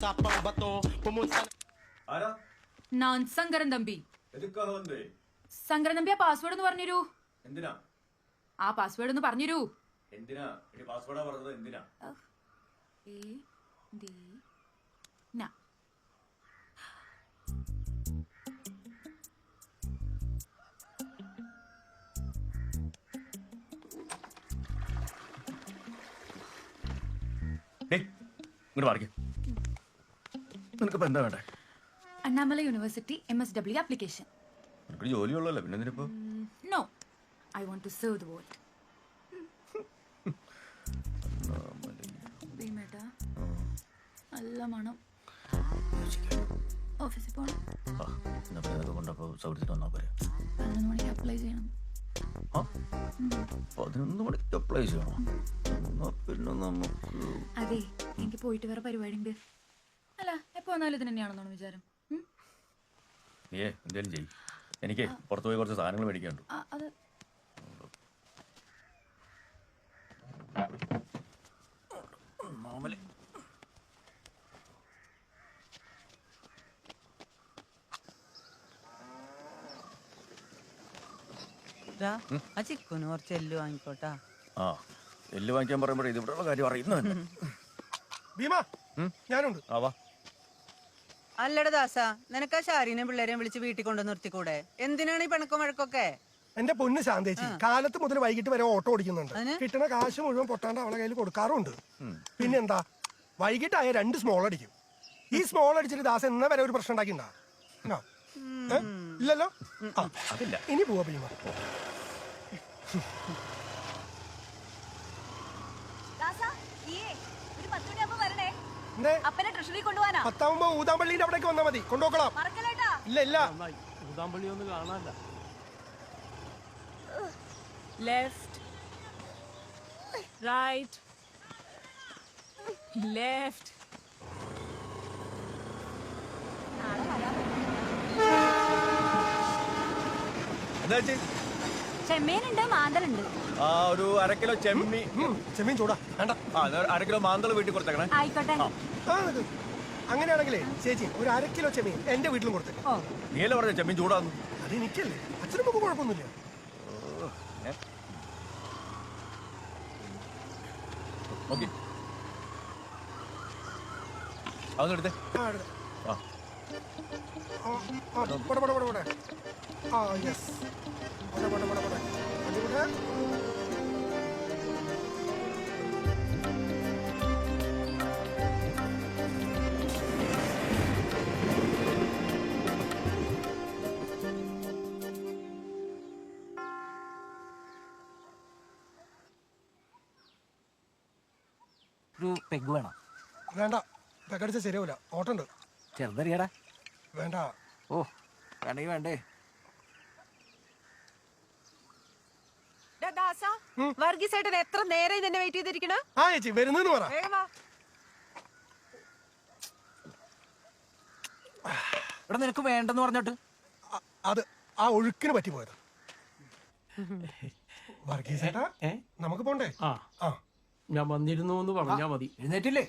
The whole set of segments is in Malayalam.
Sapang bato, pumunta ആരാ? ഞാൻ ശങ്കരൻ തമ്പി. എതുക്കാ വന്നേ ശങ്കരൻ തമ്പി ആ പാസ്വേഡ് ഒന്ന് പറഞ്ഞുതരൂ. എന്തിനാ? ആ പാസ്വേഡ് ഒന്ന് പറഞ്ഞുതരൂ. എന്തിനാ? ഇനി പാസ്വേർഡാ പറഞ്ഞത് എന്തിനാ? എ ഡി ന. ഡേയ് ഇങ്ങോട്ട് മാറിക്കേ നിനക്കിപ്പോ എന്താ വേണ്ടേ? Annamalai university M S W application നിനക്ക് ജോലിയുള്ളല്ലോ പിന്നെ എന്തിനിപ്പോ? No I want to serve the world ഭീമേട്ടാ. നല്ല മണം. ഓഫീസിൽ പോകണം ഇതൊക്കെ കൊണ്ടപ്പോ സൗകര്യത്തിൽ വന്നാ പോരെ. പതിനൊന്ന് മണിക്ക് അപ്ലൈ ചെയ്യണം. പതിനൊന്ന് മണിക്ക് അപ്ലൈ ചെയ്യണം? പിന്നെ നമുക്ക് അതെ എനിക്ക് പോയിട്ട് വേറെ പരിപാടി ഉണ്ട് എപ്പോ വന്നാലും ഇത് തന്നെയാണെന്നാണ് വിചാരം. നീ എന്തേലും ചെയ്യും. എനിക്ക് പുറത്ത് പോയി കുറച്ച് സാധനങ്ങൾ മേടിക്കാനുണ്ട്. അത്. മാമലെ. ദാ, ആ ചിക്കുന് കുറച്ച് എല്ല് വാങ്ങിക്കോട്ടാ. ആ എല്ല് വാങ്ങിക്കാൻ പറയുമ്പോഴേ ഇത് ഇവിടെയുള്ള കാര്യം അറിയുന്നു ഭീമ ഞാനുണ്ട്. ആ വാ. അല്ലട ദാസ നിനക്ക് ആ ഷാരിനെ പിള്ളേരെയും വിളിച്ച് വീട്ടിൽ കൊണ്ടു നിർത്തിക്കൂടെ? എന്തിനാണ് ഈ പിണക്കം വഴക്കൊക്കെ? എന്റെ പൊന്ന് ശാന്തേച്ചി കാലത്ത് മുതൽ വൈകിട്ട് വരെ ഓട്ടോ ഓടിക്കുന്നുണ്ട്? കിട്ടണ കാശ് മുഴുവൻ പൊട്ടാണ്ട് അവളെ കയ്യിൽ കൊടുക്കാറുണ്ട്. പിന്നെന്താ വൈകിട്ടായ രണ്ട് സ്മോൾ അടിക്കും. ഈ സ്മോൾ അടിച്ചിട്ട് ദാസ എന്ന വരെ ഒരു പ്രശ്നം ഉണ്ടാക്കിണ്ടാ ഇല്ലല്ലോ? ഇനി പോവാ ഭീമ ദാസാ, ഈയേ, ഒരു പത്ത് മണിയാവുമ്പോ വരണേ എന്തേ അപ്പനെ ട്രഷറി കൊണ്ടുപോവാനാ പത്താവുമ്പോ ഊതാമ്പള്ളിന്റെ അവിടേക്ക് വന്നാ മതി. കൊണ്ടുപോക്കളാം. ഇല്ല ഇല്ല. ഇല്ല ലെഫ്റ്റ് റൈറ്റ് ലെഫ്റ്റ് എന്താ ചേച്ചി? ചെമ്മീനുണ്ട് മാന്തലുണ്ട് ആ ഒരു അര കിലോ ചെമ്മി. ഉം, ചെമ്മീൻ ചൂടാ. വേണ്ട. ആ അര കിലോ മാന്തൾ വീട്ടിൽ കൊടുത്തേക്കണേ. ആയിക്കോട്ടെ. അങ്ങനെയാണെങ്കിലേ ചേച്ചി ഒരു അര കിലോ ചെമ്മീൻ എന്റെ വീട്ടിലും കൊടുത്തേക്ക് നീയല്ലേ പറഞ്ഞ ചെമ്മീൻ ചൂടാന്ന്? അത് എനിക്കല്ലേ. അച്ഛനും കുഴപ്പമൊന്നുമില്ല. ഓക്കെ. അതൊന്നും എടുത്തേ. ആ, എടുത്ത്. ആ. പോട്ടെ, പോട്ടെ, പോട്ടെ. ആ, യെസ് പോട്ടെ, പോട്ടെ, പോട്ടെ, പോട്ടെ. ഒരു പെഗ് വേണം. വേണ്ട. ശരിയാവില്ല ഓട്ടുണ്ട്. ചെറുതറിയടാ വേണ്ട. ഓ വേണ്ടെങ്കിൽ വേണ്ടേ ദാസ വർഗീസ് ഏട്ടൻ എത്ര നേരം ഇന്നെ വെയിറ്റ് ചെയ്തിരിക്കണ? ആ ചേച്ചി വരുന്നെന്ന് പറ. വേഗം വാ. ഇവിടെ നിനക്ക് വേണ്ടെന്ന് പറഞ്ഞിട്ട്. അത് ആ ഒഴുക്കിന് പറ്റി പോയത്. വർഗീസേട്ടാ ഏ? നമുക്ക് പോണ്ടേ? ആ. ആ. ഞാൻ വന്നിരുന്നു എന്ന് പറഞ്ഞാ മതി. എഴുന്നേറ്റില്ലേ?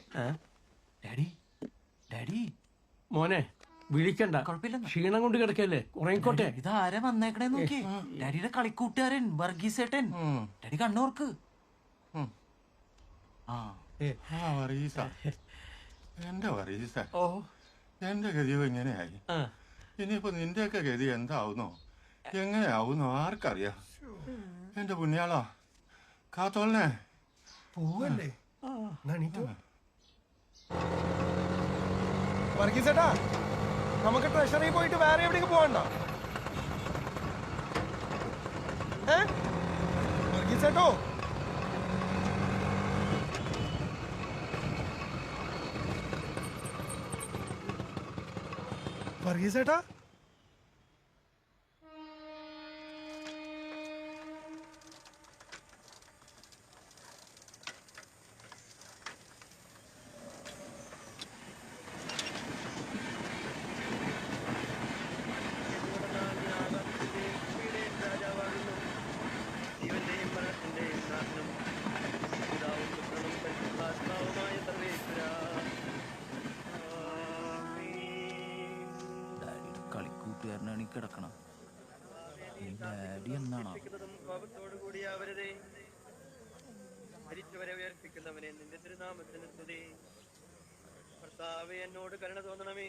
Daddy daddy. മോനെ വിളിക്കണ്ട. കുഴപ്പമില്ലെന്ന്. ക്ഷീണം കൊണ്ട് കിടക്കല്ലേ? ഉറങ്ങിക്കോട്ടെ. ആരെ വന്നേക്കണേ നോക്കി. ഡാഡിയുടെ കളിക്കൂട്ടുകാരൻ വർഗീസേട്ടൻ ഡാഡി കണ്ണോർക്ക്. ആ. എന്റെ വറീസ ഓ. എന്റെ ഗതിയോ ഇങ്ങനെയായി. ആ. ഇനിയിപ്പോ നിന്റെയൊക്കെ ഗതി എന്താവുന്നോ? എങ്ങനെയാവുന്നോ? ആർക്കറിയാം. എന്റെ പുണ്യാളോ. കാത്തോളനെ. പോവല്ലേ. വർഗീസേട്ടാ. നമുക്ക് ട്രഷറി പോയിട്ട് വേറെ എവിടേക്ക് പോകണ്ട ഏ? വർഗീസേട്ടോ? വർഗീസേട്ടാ? കിടക്കണം. ഡാഡി എന്നാണോ കോപത്തോടുകൂടിയാവരുതേ മരിച്ചവരെ ഉയർപ്പിക്കുന്നവനെ നിന്റെ തിരുനാമത്തിന് സ്തുതി കർത്താവെ എന്നോട് കരുണ തോന്നണമേ.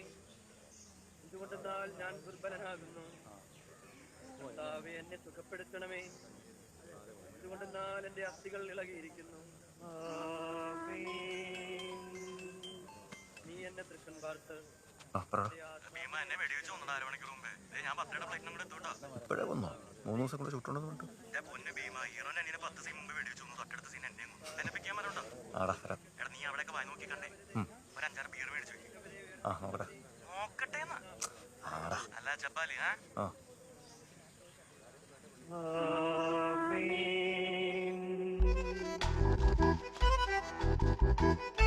എന്തുകൊണ്ടെന്നാൽ ഞാൻ ദുർബലനാകുന്നു. എന്നെ സുഖപ്പെടുത്തണമേ. എന്തുകൊണ്ടെന്നാൽ എന്റെ അസ്ഥികൾ ഇളകിയിരിക്കുന്നു. നീ എന്നെ തൃക്കൻ പാർത്ത് ഇപ്പോഴേ വന്നോ? മൂന്ന് ദിവസം കൂടെ ചുട്ടുണ്ടെന്ന് ആടാ വരാം. ഉം. ആ നോക്കട്ടെ ആടാ. ആ? എന്തുപറ്റി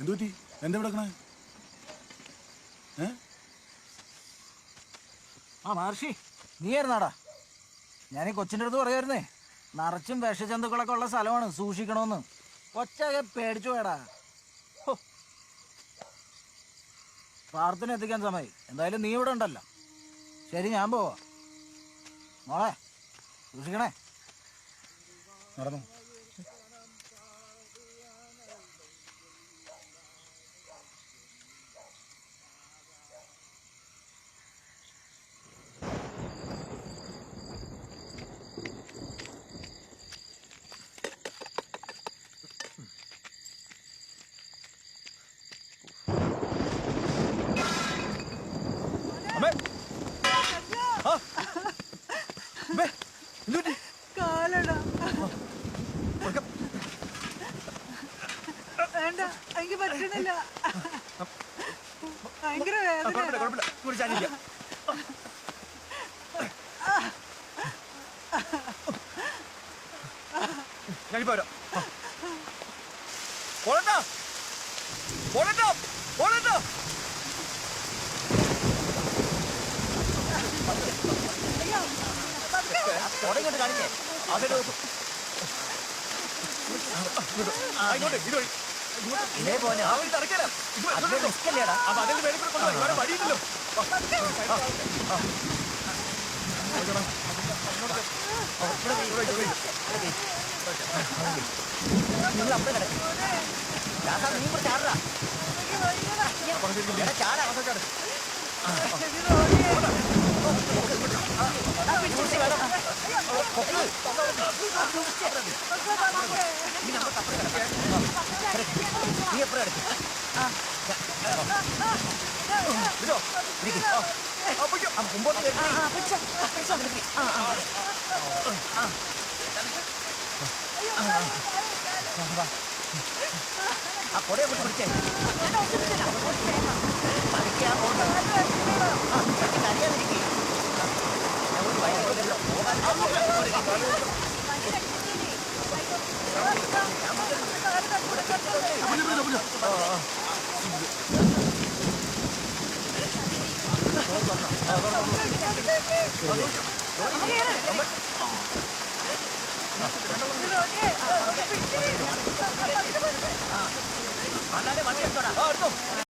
എന്താ കിടക്കണേ? ഏ? ആ മഹർഷി നീ ആയിരുന്നാടാ ഞാൻ ഈ കൊച്ചിന്റെ അടുത്ത് പറയായിരുന്നേ നിറച്ചും വിഷജന്തുക്കളൊക്കെ ഉള്ള സ്ഥലമാണ് സൂക്ഷിക്കണമെന്ന് കൊച്ചൊക്കെ പേടിച്ചു പോയടാ. പ്രാർത്ഥന എത്തിക്കാൻ സമയം എന്തായാലും നീ ഇവിടെ ഉണ്ടല്ലോ. ശരി ഞാൻ പോവാ. മോളെ സൂക്ഷിക്കണേ. നടന്നു കാലടാ വേണ്ട എനിക്ക് പറ്റണില്ല ഭയങ്കര വേദന ഞാനിപ്പോ വരാം. പോളണ്ട പോളണ്ട പോളണ്ട തുടങ്ങിട്ട് കാണിക്കേ. അതിന്റെ ഇങ്ങോട്ട്. ഇതുവഴി ഇതേ പോലെ ആ വഴി തറക്കല അപ്പൊ അതിൽ വേറെ കൊണ്ടുപോയി വേറെ വഴിയില്ലല്ലോ. നിങ്ങൾ അവിടെ കിടക്കും നീ കൂടെ ചാടാ ചാട് നീ എപ്പോഴും എടുക്കും ഇതോ ഇരിക്കും മുമ്പോട്ട് കയറി ആ കൊടയെ കൊണ്ട് പിടിച്ചേ അറിയാതിരിക്കേ അല്ലാതെ വണ്ടി എടുത്തോടാ